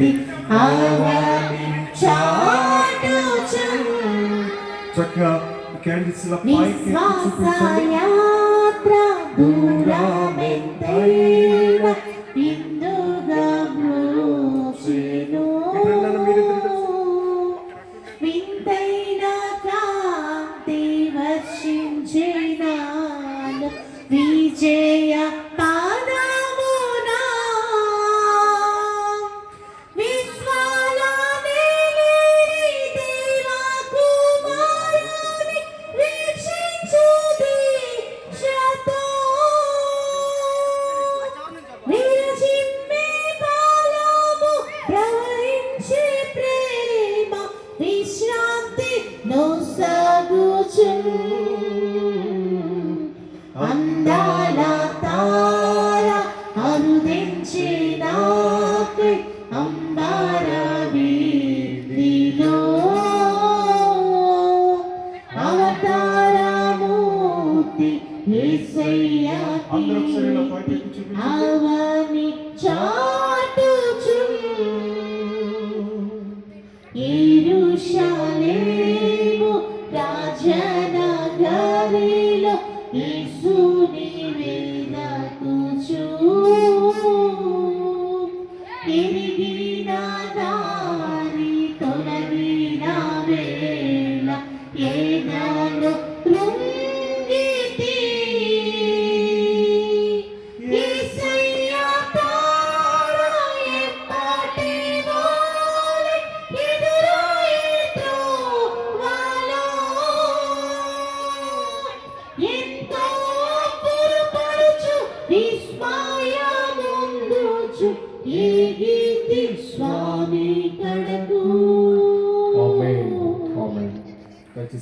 శాంతి అవని చాటుచు చక్కగా క్యాండిల్స్ ఇలా అందాల తార అరుదించినాకై అంబర వీధిలో. అవతారమూర్తి చూపించండి. అవని చాటుచు. ఎరుషలేము రాజనగరిలో యేసుని వెదకుచు ఎరిగిన దారి విస్మయముందుచు ఈ గీతి స్వామి కడ